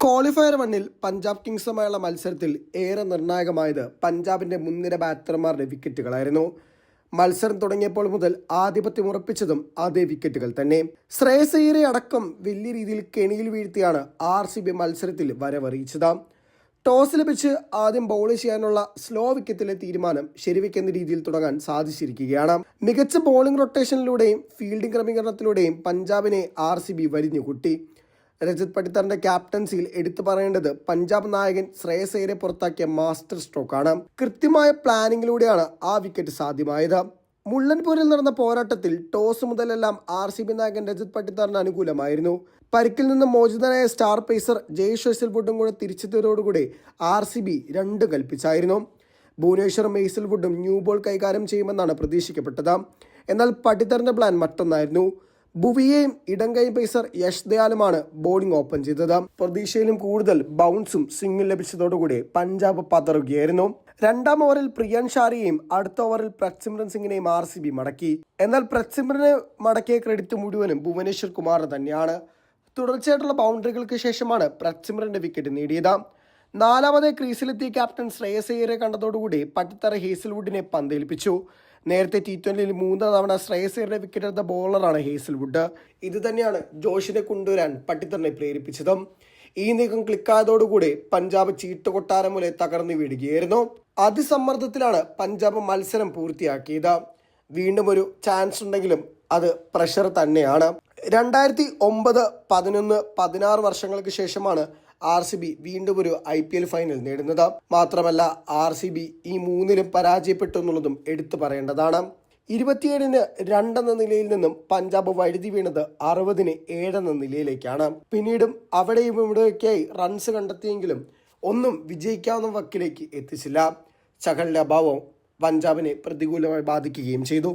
Qualifier വണ്ണിൽ പഞ്ചാബ് കിങ്സുമായുള്ള മത്സരത്തിൽ ഏറെ നിർണായകമായത് പഞ്ചാബിന്റെ മുൻനിര ബാറ്റർമാരുടെ വിക്കറ്റുകളായിരുന്നു മത്സരം തുടങ്ങിയപ്പോൾ മുതൽ ആധിപത്യം ഉറപ്പിച്ചതും അതേ വിക്കറ്റുകൾ തന്നെ. ശ്രേയസ് അയ്യരെ അടക്കം വലിയ രീതിയിൽ കെണിയിൽ വീഴ്ത്തിയാണ് ആർ സി ബി മത്സരത്തിൽ വരവറിയിച്ചത്. ടോസ് ലഭിച്ച് ആദ്യം ബൗൾ ചെയ്യാനുള്ള സ്ലോ വിക്കറ്റിലെ തീരുമാനം ശരിവെക്കുന്ന രീതിയിൽ തുടങ്ങാൻ സാധിച്ചിരിക്കുകയാണ്. മികച്ച ബോളിംഗ് റൊട്ടേഷനിലൂടെയും ഫീൽഡിംഗ് ക്രമീകരണത്തിലൂടെയും പഞ്ചാബിനെ ആർ സി ബി വരിഞ്ഞുകൂട്ടി രജത് പടിത്തറിന്റെ ക്യാപ്റ്റൻസിയിൽ എടുത്തു പറയേണ്ടത് പഞ്ചാബ് നായകൻ ശ്രേയസേരെ പുറത്താക്കിയ മാസ്റ്റർ സ്ട്രോക്കാണ്. കൃത്യമായ പ്ലാനിങ്ങിലൂടെയാണ് ആ വിക്കറ്റ് സാധ്യമായത്. മുള്ളൻപൂരിൽ നടന്ന പോരാട്ടത്തിൽ ടോസ് മുതലെല്ലാം ആർ സി ബി നായകൻ രജിത് പട്ടിത്താറിന് അനുകൂലമായിരുന്നു. പരിക്കിൽ നിന്ന് മോചിതനായ സ്റ്റാർ പേസർ ജയ് ഷെസിൽവുഡും കൂടെ തിരിച്ചെത്തിയതോടുകൂടി ആർ സി ബി രണ്ട് കൽപ്പിച്ചായിരുന്നു. ഭുവനേശ്വർ മെയ്സൽവുഡും ന്യൂ ബോൾ കൈകാര്യം ചെയ്യുമെന്നാണ് പ്രതീക്ഷിക്കപ്പെട്ടത്. എന്നാൽ പട്ടിത്തറിന്റെ പ്ലാൻ മറ്റൊന്നായിരുന്നു. ഭുവിയെയും ഇടംകൈ പേസർ യശ് ദയാലുമാണ് ബോളിംഗ് ഓപ്പൺ ചെയ്തത്. പ്രതീക്ഷയിലും കൂടുതൽ ബൗൺസും സ്വിംഗും ലഭിച്ചതോടുകൂടി പഞ്ചാബ് പതറുകയായിരുന്നു. രണ്ടാം ഓവറിൽ പ്രിയൻ ഷാരിയെയും അടുത്ത ഓവറിൽ പ്രത്സിമ്രൻ സിംഗിനെയും ആർ സി ബി മടക്കി. എന്നാൽ പ്രത്സിമ്രനെ മടക്കിയ ക്രെഡിറ്റ് മുഴുവനും ഭുവനേശ്വർ കുമാറിന് തന്നെയാണ്. തുടർച്ചയായിട്ടുള്ള ബൗണ്ടറികൾക്ക് ശേഷമാണ് പ്രത്സിമ്രന്റെ വിക്കറ്റ് നേടിയത്. നാലാമത് ക്രീസിലെത്തിയ ക്യാപ്റ്റൻ ശ്രേയസ് അയ്യരെ കണ്ടതോടുകൂടി പട്ടിത്തറ ഹേസൽവുഡിനെ പന്തേൽപ്പിച്ചു നേരത്തെ ടി ട്വന്റിയിൽ മൂന്ന് തവണ ശ്രേയസ് അയ്യരുടെ വിക്കറ്റ് എടുത്ത ബോളറാണ് ഹേസൽവുഡ്. ഇത് തന്നെയാണ് ജോഷിനെ കൊണ്ടുവരാൻ പട്ടിത്തറിനെ പ്രേരിപ്പിച്ചത്. ഈ നീക്കം ക്ലിക്കായതോടുകൂടി പഞ്ചാബ് ചീട്ട് കൊട്ടാരം മുതലേ തകർന്നു വീഴുകയായിരുന്നു. അതിസമ്മർദ്ദത്തിലാണ് പഞ്ചാബ് മത്സരം പൂർത്തിയാക്കിയത്. വീണ്ടും ഒരു ചാൻസ് ഉണ്ടെങ്കിലും അത് പ്രഷർ തന്നെയാണ്. രണ്ടായിരത്തി ഒമ്പത് പതിനൊന്ന് പതിനാറ് വർഷങ്ങൾക്ക് ശേഷമാണ് ആർ സി ബി വീണ്ടും ഒരു ഐ പി എൽ ഫൈനൽ നേടുന്നത്. മാത്രമല്ല ആർ സി ബി ഈ മൂന്നിലും പരാജയപ്പെട്ടു എന്നുള്ളതും എടുത്തു പറയേണ്ടതാണ്. ഇരുപത്തിയേഴിന് രണ്ടെന്ന നിലയിൽ നിന്നും പഞ്ചാബ് വഴുതി വീണത് അറുപതിന് ഏഴെന്ന നിലയിലേക്കാണ്. പിന്നീടും അവിടെയും ഇവിടെയൊക്കെയായി റൺസ് കണ്ടെത്തിയെങ്കിലും ഒന്നും വിജയിക്കാവുന്ന വക്കിലേക്ക് എത്തിച്ചില്ല. ചഹലിന്റെ അഭാവം പഞ്ചാബിനെ പ്രതികൂലമായി ബാധിക്കുകയും ചെയ്തു.